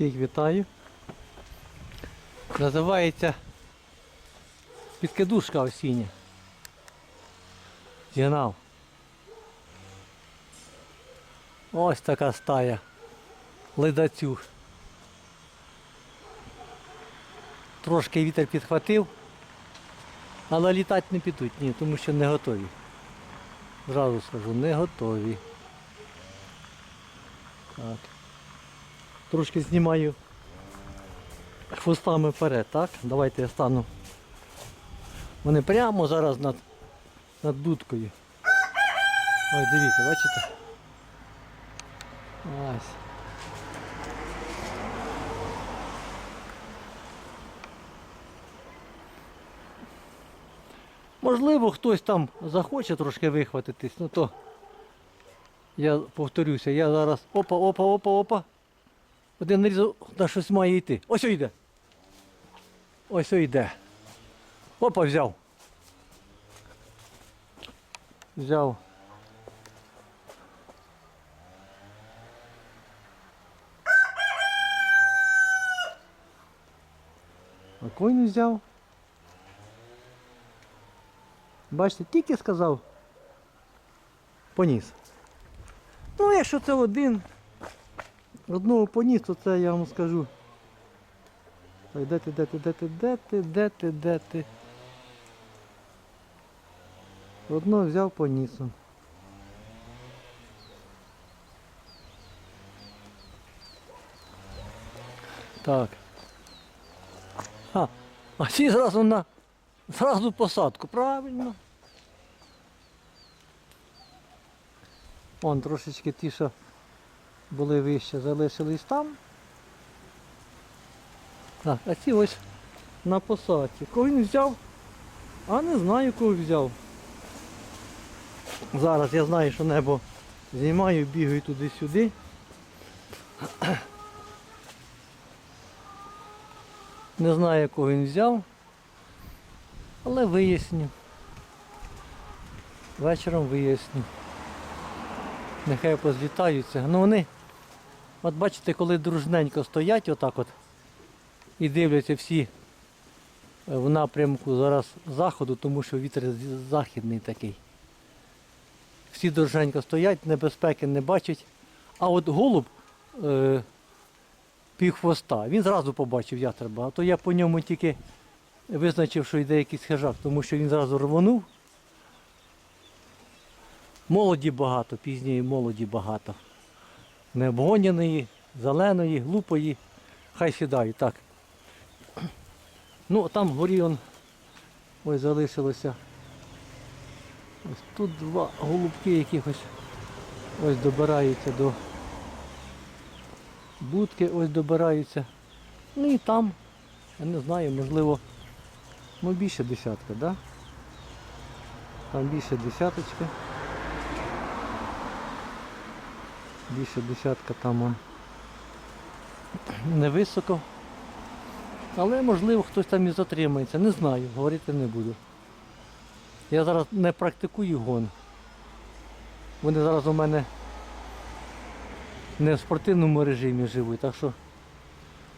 Всіх вітаю. Називається підкидушка осіння. Зігнав. Ось така стая. Ледацюг. Трошки вітер підхватив, але літати не підуть, ні, тому що не готові. Зразу скажу, не готові. Так. Трошки знімаю хвостами вперед, так? Давайте я стану. Вони прямо зараз над, над дудкою. Ой, дивіться, бачите? Ось. Можливо, хтось там захоче трошки вихватитись, ну то я повторюся, я зараз опа, опа, опа, опа. Один нарізав, на щось має йти. Ось йде. Ось йде. Опа, взяв. Взяв. А кой не взяв? Бачите, тільки сказав. Поніс. Ну, якщо це один, одного поніс, то це я вам скажу. Так, де ти, де ти, де ти, де ти, де ти, де ти? Одного взяв поніс. он. Так. А, а ці зразу на зразу посадку, правильно. Вон трошечки що були вище, залишились там. Так, а ці ось на посадці. Кого він взяв? А не знаю, кого взяв. Зараз я знаю, що небо знімаю, бігаю туди-сюди. Не знаю, кого він взяв, але виясню. Вечором виясню. Нехай позлітаються. Ну вони, от бачите, коли дружненько стоять отак от і дивляться всі е, в напрямку зараз заходу, тому що вітер західний такий. Всі дружненько стоять, небезпеки не бачать. А от голуб е, пів хвоста, він зразу побачив ястреба, а то я по ньому тільки визначив, що йде якийсь хижак, тому що він зразу рвонув. Молоді багато, пізньої молоді багато. Необгоняної, зеленої, глупої. Хай сідають, так. Ну, там вгорі он ось залишилося. Ось тут два голубки якихось ось добираються до будки, ось добираються. Ну і там, я не знаю, можливо, ну більше десятка, да? Там більше десяточки. Більше десятка там он невисоко. Але можливо хтось там і затримається. Не знаю, говорити не буду. Я зараз не практикую гон. Вони зараз у мене не в спортивному режимі живуть, так що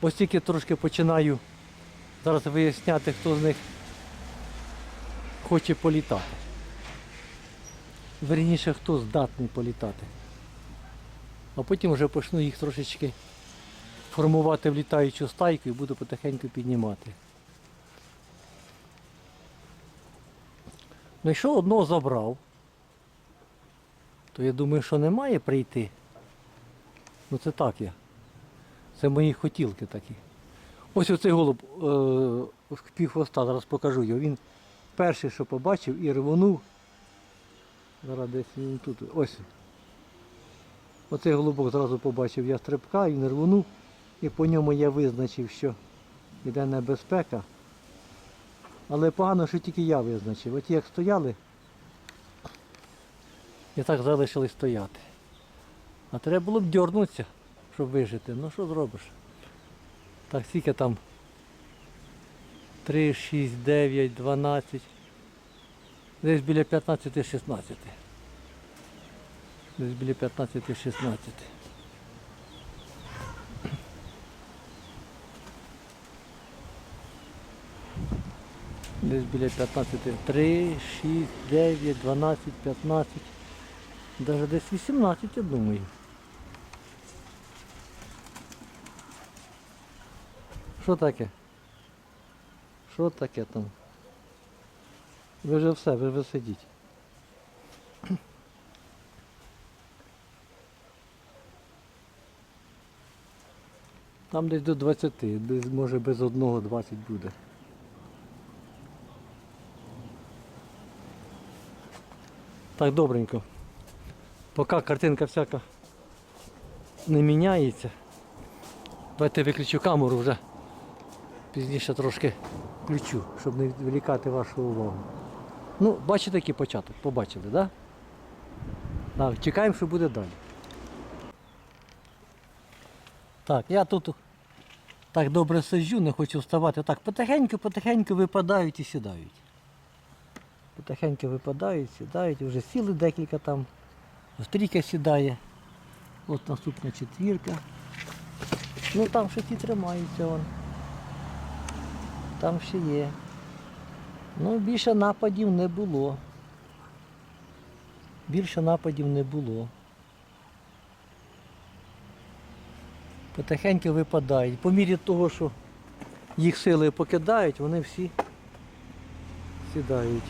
ось тільки трошки починаю зараз виясняти, хто з них хоче політати. Верніше, хто здатний політати. А потім вже почну їх трошечки формувати в літаючу стайку і буду потихеньку піднімати. Ну якщо одного забрав, то я думаю, що не має прийти. Ну це так я. Це мої хотілки такі. Ось оцей голуб е, в пів хвоста, зараз покажу його. Він перший, що побачив і рвонув. Зараз десь він тут. Ось. Оцей голубок зразу побачив я стрибка, він рвонув. І по ньому я визначив, що йде небезпека. Але погано, що тільки я визначив. От як стояли, і так залишили стояти. А треба було б дьорнутися, щоб вижити. Ну що зробиш? Так, скільки там? 3, 6, 9, 12. Десь біля 15-16. Тобто десь біля 15 і 16 Десь біля 15, 3, 6, 9, 12, 15, навіть десь 18, я думаю. Що таке? Що таке там? Ви вже все, ви вже сидіть. Там десь до 20, десь може без одного 20 буде. Так, добренько. Поки картинка всяка не міняється. Давайте виключу камеру вже. Пізніше трошки включу, щоб не відволікати вашу увагу. Ну, бачите, який початок, побачили, так? Да? Так, чекаємо, що буде далі. Так, я тут так добре сиджу, не хочу вставати. Так, потихеньку, потихеньку випадають і сідають. Потихеньку випадають, сідають, вже сіли декілька там. Стрійка сідає. От наступна четвірка. Ну там ще ті тримаються вон. Там ще є. Ну, більше нападів не було. Більше нападів не було. Потихеньку випадають. По мірі того, що їх сили покидають, вони всі сідають.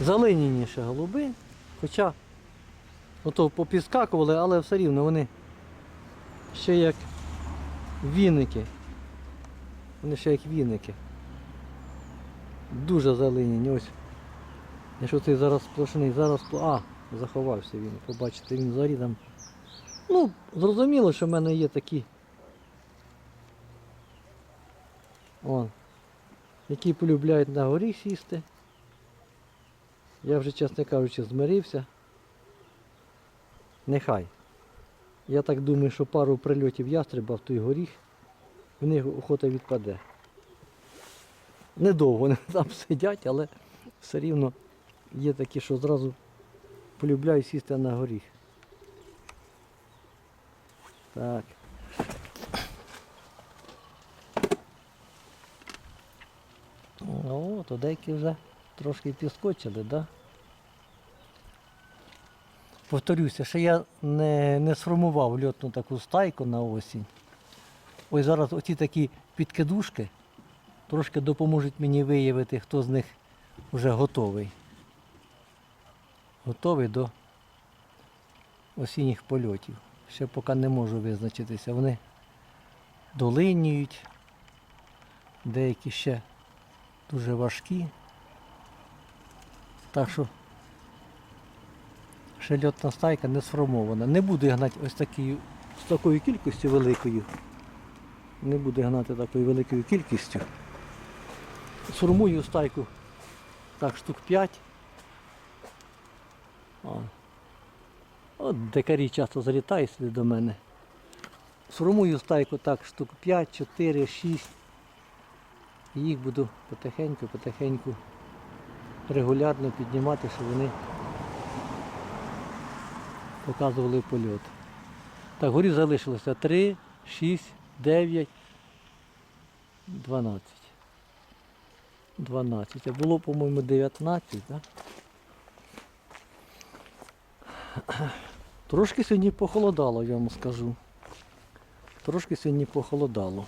Залиніше голуби, хоча ото попіскакували, але все рівно вони ще як віники. Вони ще як віники. Дуже залиняні. Ось. Якщо цей зараз сплошний, зараз А, заховався він. Побачите, він взагалі там. Ну, зрозуміло, що в мене є такі. Вон. Які полюбляють на горі сісти. Я вже, чесно кажучи, змирився. Нехай. Я так думаю, що пару прильотів ястреба в той горіх, в них охота відпаде. Недовго вони там сидять, але все рівно є такі, що зразу полюбляють сісти на горіх. Так. О, то деякі вже трошки підскочили, так? Да? Повторюся, ще я не, не сформував льотну таку стайку на осінь. Ось зараз оці такі підкидушки трошки допоможуть мені виявити, хто з них вже готовий. Готовий до осінніх польотів. Ще поки не можу визначитися. Вони долинюють, деякі ще дуже важкі. Так що ще льотна стайка не сформована. Не буду гнати ось такою, з такою кількістю великою. Не буду гнати такою великою кількістю. Сформую стайку так штук 5. От дикарі часто залітають сюди до мене. Сформую стайку так штук 5, 4, 6. І їх буду потихеньку, потихеньку регулярно піднімати, щоб вони показували польот. Так, горі залишилося 3, 6, 9, 12. 12. А було, по-моєму, 19, так? Трошки сьогодні похолодало, я вам скажу. Трошки сьогодні похолодало.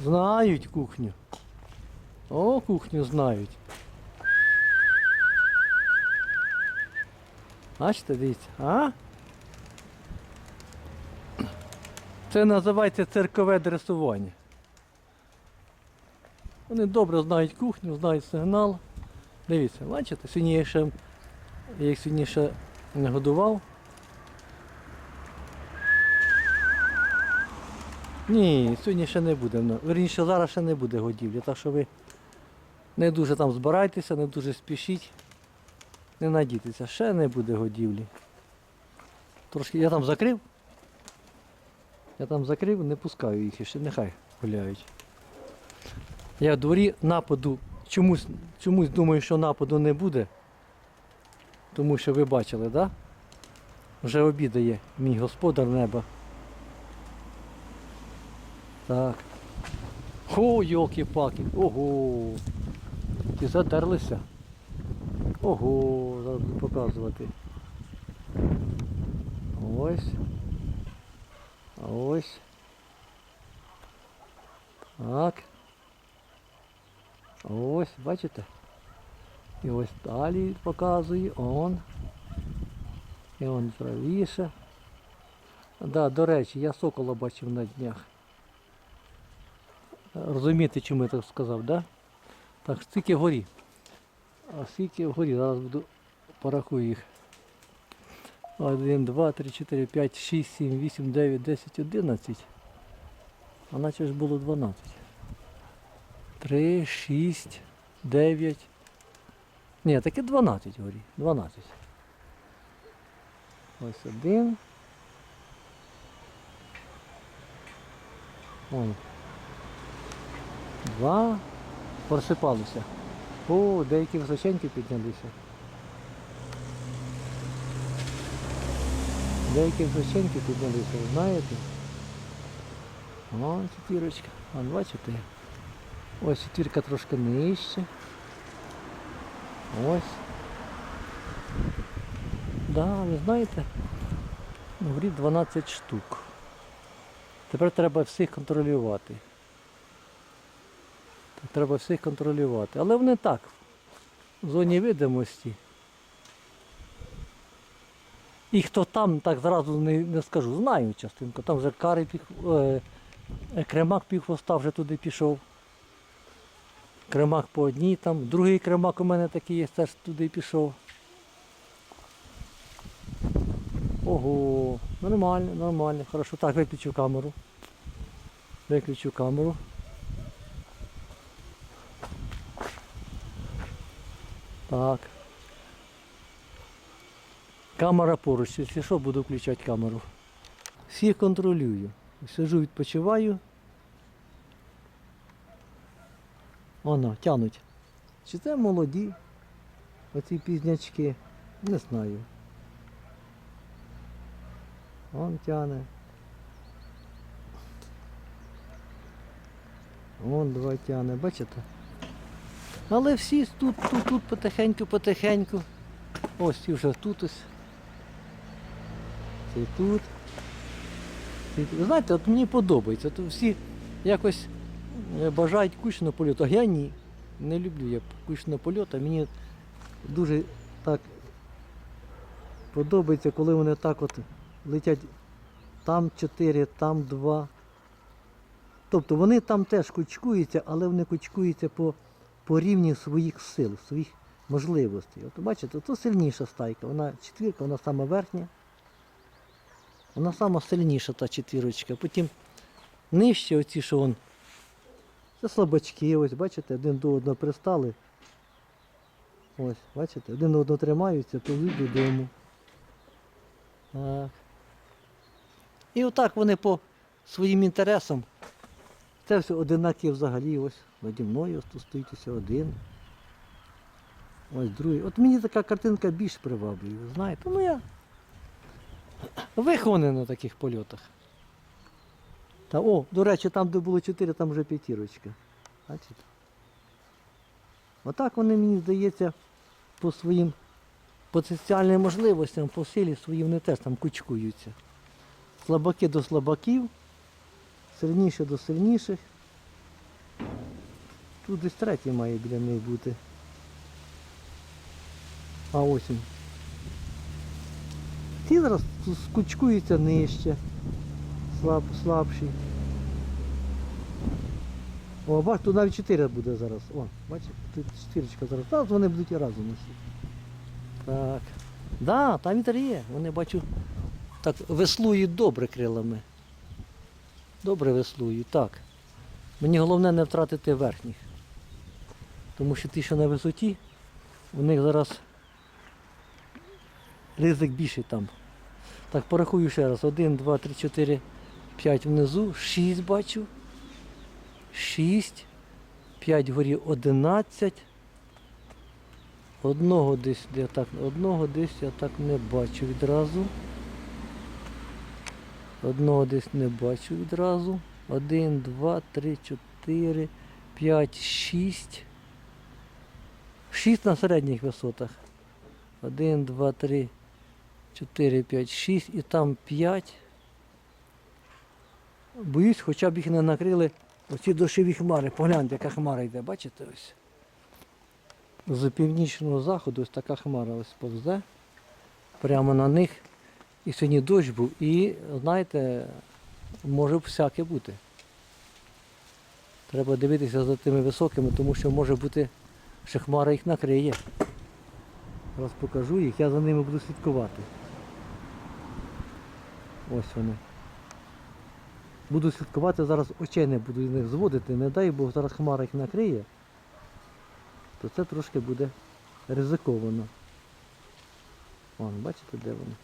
Знають кухню. О, кухню знають. Бачите, дивіться, а? Це називається циркове дресування. Вони добре знають кухню, знають сигнал. Дивіться, бачите, сьогодні я ще, я їх сьогодні не годував. Ні, сьогодні ще не буде. ну, Верніше, зараз ще не буде годівлі, так що ви не дуже там збирайтеся, не дуже спішіть. Не надійтеся, ще не буде годівлі. Трошки я там закрив. Я там закрив, не пускаю їх ще, нехай гуляють. Я в дворі нападу Чомусь, чомусь думаю, що нападу не буде. Тому що ви бачили? Да? Вже обідає мій господар неба. Так. О, йолки-паки. Ого. Ті задерлися. Ого, зараз буду показувати. Ось. Ось. Так. Ось, бачите? І ось далі показує он. І он правіше. Да, до речі, я сокола бачив на днях. Розумієте, чому я так сказав, да? Так, скільки вгорі. А скільки вгорі, зараз буду порахую їх. 1, 2, 3, 4, 5, 6, 7, 8, 9, 10, 11. А наче ж було 12. 3, 6, 9. Ні, таке 12 горі. 12. Ось один. Вон. Два. Просипалися. О, деякі височенькі піднялися. Деякі височенькі піднялися, ви знаєте? О, четвірочка. Вон, бачите? Ось четвірка трошки нижче. Ось. Да, ви знаєте, в грі 12 штук. Тепер треба всіх контролювати. Треба всіх контролювати. Але вони так, в зоні видимості. І хто там, так зразу не, не скажу, знаю частинку. Там вже карий піх, е, е, кремак півхвоста вже туди пішов. Кремак по одній там, другий кремак у мене такий є, теж туди пішов. Ого, нормально, нормально, хорошо. Так, виключу камеру. Виключу камеру. Так. Камера поруч, якщо що, буду включати камеру. Всіх контролюю. Сижу, відпочиваю. Воно, тянуть. Чи це молоді? Оці пізнячки? Не знаю. Он тяне. Вон два тяне, бачите? Але всі тут, тут, тут потихеньку, потихеньку. Ось ці вже тут ось. Цей тут. Ви знаєте, от мені подобається. То всі якось е, бажають кучного польоту, а я ні. Не люблю я кучного польоту. Мені дуже так подобається, коли вони так от летять там 4, там 2. Тобто вони там теж кучкуються, але вони кучкуються по, по рівні своїх сил, своїх можливостей. От бачите, то сильніша стайка, вона четвірка, вона сама верхня. Вона сама сильніша та четвірочка. Потім нижче оці, що вон, це слабачки, ось бачите, один до одного пристали. Ось, бачите, один до одного тримаються, повів додому. Так. І отак вони по своїм інтересам. Це все одинакі взагалі, ось наді мною ось тут стоїть ось один. Ось другий. От мені така картинка більш приваблює, знаєте. Ну я вихований на таких польотах. Та, о, до речі, там, де було 4, там вже п'ятірочка. Бачите? Отак вони, мені здається, по своїм потенціальним можливостям, по силі своїм вони теж там кучкуються. Слабаки до слабаків, сильніші до сильніших. Тут десь третій має біля них бути. А ось він. Ті зараз скучкуються нижче, слаб, слабші. О, бач, тут навіть 4 буде зараз. О, бачите, тут чотирочка зараз. Зараз вони будуть разом усі. Так. Да, там вітер є. Вони бачу так веслують добре крилами. Добре веслують, так. Мені головне не втратити верхніх. Тому що ті, що на висоті, у них зараз ризик більший там. Так, порахую ще раз. 1, 2, 3, 4, 5 внизу, 6 бачу. 6, 5 горі 11. Одного десь я так, одного десь я так не бачу відразу. Одного десь не бачу відразу. Один, два, три, чотири, п'ять, шість. Шість на середніх висотах. Один, два, три, чотири, п'ять, шість і там п'ять. Боюсь, хоча б їх не накрили оці дощові хмари. Погляньте, яка хмара йде, бачите ось. З північного заходу ось така хмара ось повзе. Прямо на них. І сьогодні дощ був. І, знаєте, може всяке бути. Треба дивитися за тими високими, тому що може бути, що хмара їх накриє. Зараз покажу їх, я за ними буду слідкувати. Ось вони. Буду слідкувати, зараз очей не буду з них зводити, не дай Бог зараз хмара їх накриє, то це трошки буде ризиковано. Вон, бачите, де вони?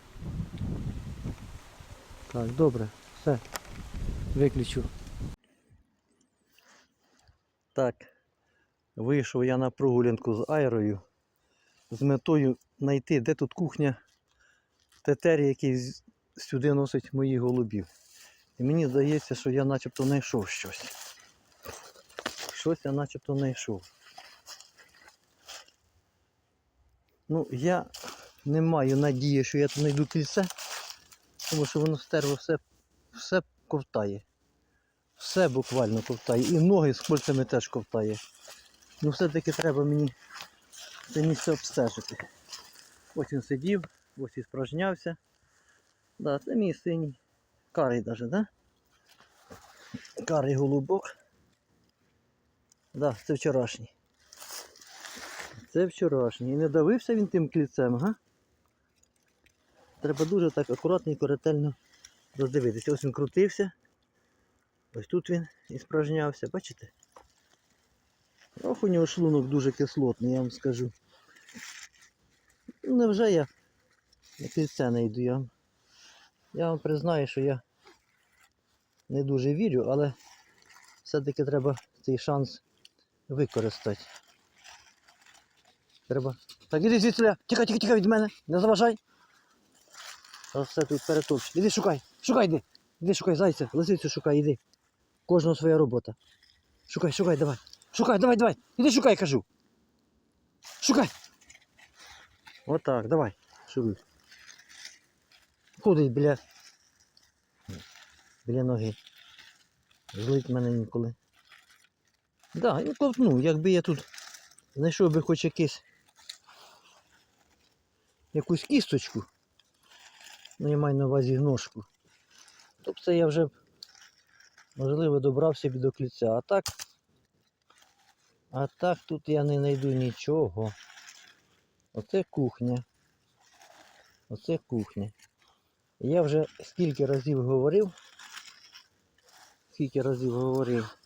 Так, добре, все. Виключу. Так, вийшов я на прогулянку з Айрою з метою знайти, де тут кухня тетері, який сюди носить моїх голубів. І мені здається, що я начебто знайшов щось. Щось я начебто знайшов. Ну, я не маю надії, що я тут знайду кільце, тому що воно стерло все, все ковтає. Все буквально ковтає. І ноги з кольцями теж ковтає. Ну все-таки треба мені це місце обстежити. Ось він сидів, ось і спражнявся. Да, це мій синій. Карий даже, да? Карий голубок. Да, це вчорашній. Це вчорашній. І не давився він тим кільцем, га? Треба дуже так акуратненько, ретельно роздивитися. Ось він крутився. Ось тут він і спражнявся, бачите? Ох, у нього шлунок дуже кислотний, я вам скажу. Невже я на кільце не йду? Я, я вам признаю, що я не дуже вірю, але все-таки треба цей шанс використати. Треба. Так, іди звідси, тікай, тікай, тікай від мене, не заважай. А все тут перетопчуть. Іди шукай, шукай іди. Іди шукай зайця, лисицю шукай, іди. Кожного своя робота. Шукай, шукай, давай. Шукай, давай, давай. Іди шукай, кажу. Шукай. Отак, давай. Шуруй. Ходить біля. Біля ноги. Злить мене ніколи. Да, ну ковтну, якби я тут знайшов би хоч якийсь якусь кісточку. Ну я маю на увазі ножку. Тобто я вже б, можливо добрався б до кліця. А так. А так тут я не знайду нічого. Оце кухня. Оце кухня. Я вже скільки разів говорив. Скільки разів говорив.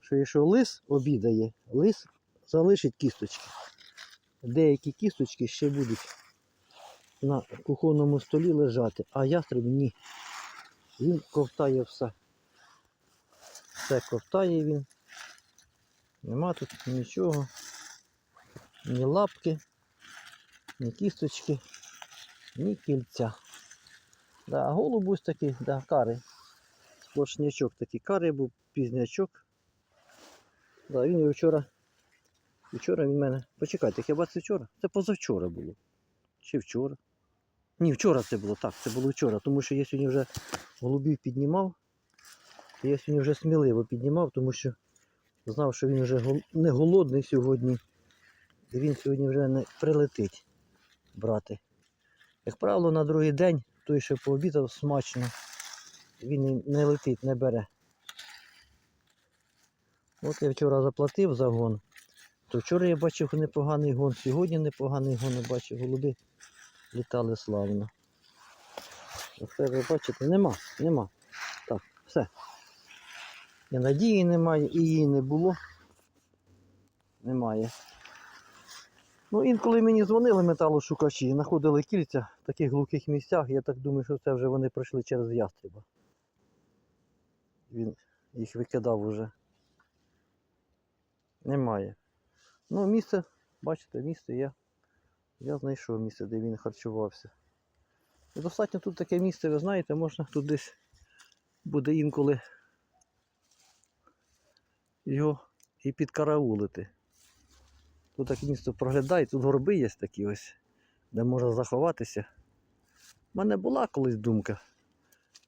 Що якщо лис обідає, лис залишить кісточки. Деякі кісточки ще будуть на кухонному столі лежати, а ястреб ні. Він ковтає все. Все ковтає він. Нема тут нічого. Ні лапки, ні кісточки, ні кільця. Да, а голуб ось такий, да, карий. Сплошнячок такий карий був, пізнячок. Да, він вчора. Вчора він мене. Почекайте, хіба це вчора? Це позавчора було. Чи вчора? Ні, вчора це було, так, це було вчора, тому що я сьогодні вже голубів піднімав. Я сьогодні вже сміливо піднімав, тому що знав, що він вже не голодний сьогодні. І він сьогодні вже не прилетить брати. Як правило, на другий день той, що пообідав смачно, він не летить, не бере. От я вчора заплатив за гон. То вчора я бачив непоганий гон, сьогодні непоганий гон, я бачив, голуби літали славно. Оце ви бачите, нема, нема. Так, все. І надії немає, і її не було. Немає. Ну, інколи мені дзвонили металошукачі, знаходили кільця в таких глухих місцях. Я так думаю, що це вже вони пройшли через ястреба. Він їх викидав уже. Немає. Ну, місце, бачите, місце є. Я знайшов місце, де він харчувався. І достатньо тут таке місце, ви знаєте, можна тут десь буде інколи його і підкараулити. Тут таке місце проглядає, тут горби є такі ось, де можна заховатися. У мене була колись думка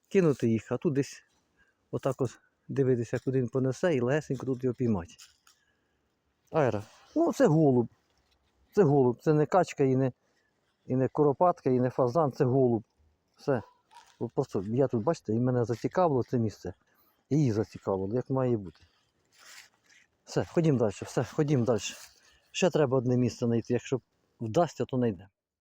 кинути їх, а тут десь отак от дивитися, куди він понесе, і легесенько тут його піймати. Айра. Ну, це голуб. Це голуб, це не качка і не, і не куропатка, і не фазан, це голуб. Все. Просто я тут, бачите, і мене зацікавило це місце. І її зацікавило, як має бути. Все, ходім далі, все, ходім далі. Ще треба одне місце знайти. Якщо вдасться, то знайдемо.